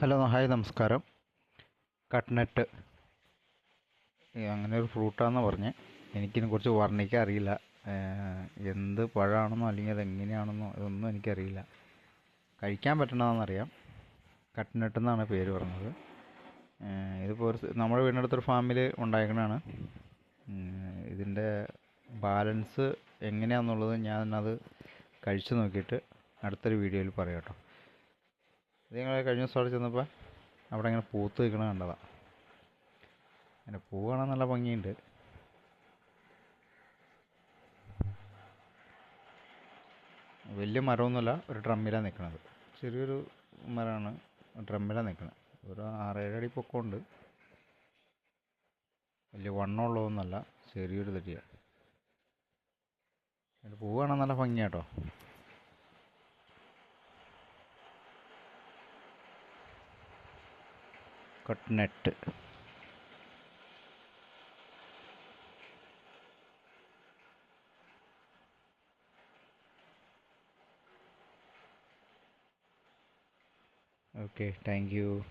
Hello hi നമസ്കാരം. കട്ട്നട്ട്. അങ്ങനെ ഒരു ഫ്രൂട്ടാന്ന് പറഞ്ഞ്. എനിക്കിതിനെ കുറിച്ച് വർണിക്കാൻ അറിയില്ല. എന്ത് പഴമാണെന്നോ അല്ലെങ്കിൽ അത് എങ്ങനെയാണെന്നോ ഇതൊന്നും എനിക്കറിയില്ല. കഴിക്കാൻ പറ്റണതെന്നറിയാം. കട്ട്നട്ട് എന്നാണ് പേര് പറഞ്ഞത്. ഇതിപ്പോൾ ഒരു നമ്മുടെ വീടിനടുത്തൊരു ഫാമിൽ ഉണ്ടായിരിക്കണതാണ് ഇതിന്റെ ബാലൻസ് എങ്ങനെയാണെന്നുള്ളത് ഞാനത് കഴിച്ചു നോക്കിയിട്ട് അടുത്തൊരു വീഡിയോയിൽ പറയാം കേട്ടോ. ഇത് കഴിഞ്ഞ ദിവസം അവിടെ ചെന്നപ്പോൾ അവിടെ ഇങ്ങനെ പൂത്ത് നിൽക്കണ കണ്ടതാണ് അങ്ങനെ പൂ കാണാൻ നല്ല ഭംഗിയുണ്ട്. വലിയ മരമൊന്നുമല്ല ഒരു ഡ്രമ്മിലാണ് നിൽക്കുന്നത് ചെറിയൊരു മരമാണ് ഡ്രമ്മിലാണ് നിൽക്കുന്നത് ഒരു ആറേഴ് അടി പൊക്കമുണ്ട്. വലിയ വണ്ണമുള്ളതൊന്നുമല്ല ചെറിയൊരു തടിയാണ് പൂ കാണാൻ നല്ല ഭംഗിയാട്ടോ. cut net okay thank you.